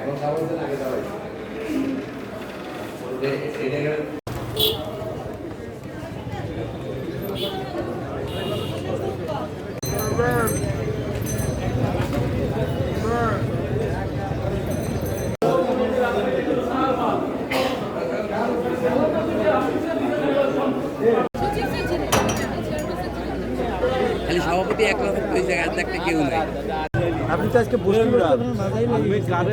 এখন খাবার আগে যাওয়াই খালি সভাপতি এক রকম জায়গায় আর একটা কেউ নাই। আপনি তো আজকে বসে আমি গ্রামে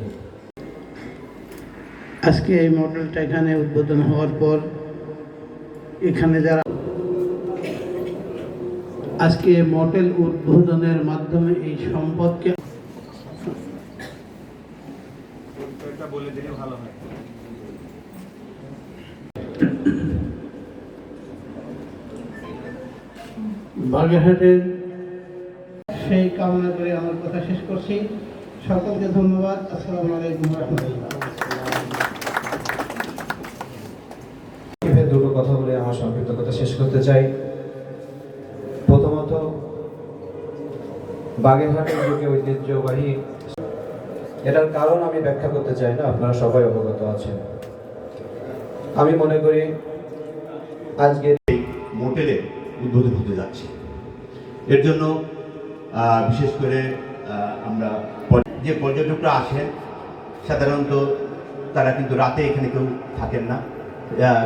আজকে এই মডেলটা এখানে উদ্বোধন হওয়ার পর এখানে যারা আজকে মডেল উদ্বোধনের মাধ্যমে এই সম্পদকে বাগেরহাটের সেই কামনা করে আমার কথা শেষ করছি। সকলকে ধন্যবাদ। আসসালামু আলাইকুম রহমতুল্লাহ সংক্ষেপে দুটো কথা বলে আমার সংক্ষিপ্ত কথা শেষ করতে চাই। প্রথমত, বাগেরহাটের যুগে ঐতিহ্যবাহী এটার কারণ আমি ব্যাখ্যা করতে চাই না, আপনারা সবাই অবগত আছেন। আমি মনে করি আজকে মোটেলে উদ্বোধন হতে যাচ্ছে। এর জন্য বিশেষ করে আমরা যে পর্যটকরা আসেন, সাধারণত তারা কিন্তু রাতে এখানে কেউ থাকেন না।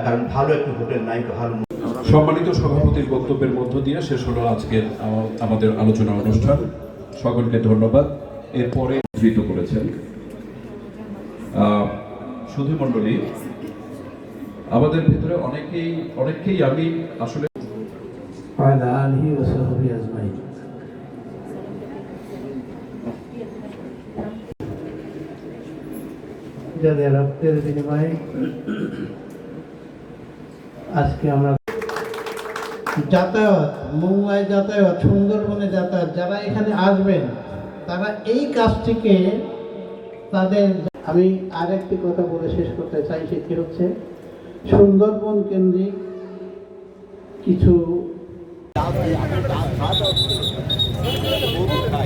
কারণ ভালো একটি হোটেল নাই, ভালো সম্মানিত সভাপতির বক্তব্যের মধ্য দিয়ে শেষ হলো আজকের আমাদের আলোচনা অনুষ্ঠান। সকলকে ধন্যবাদ। এরপরে উদ্ধৃত করেছেন সুধীমণ্ডলী আমাদের ভিতরে অনেকেই, অনেককেই আমি আসলে যাদের রক্তের বিনিময়ে আজকে আমরা যাতায়াত মোংলায় যাতায়াত, সুন্দরবনে যাতায়াত, যারা এখানে আসবেন, তারা এই কাজটিকে তাদের আমি আরেকটি কথা বলে শেষ করতে চাই, সেটি হচ্ছে সুন্দরবন কেন্দ্রিক কিছু খায়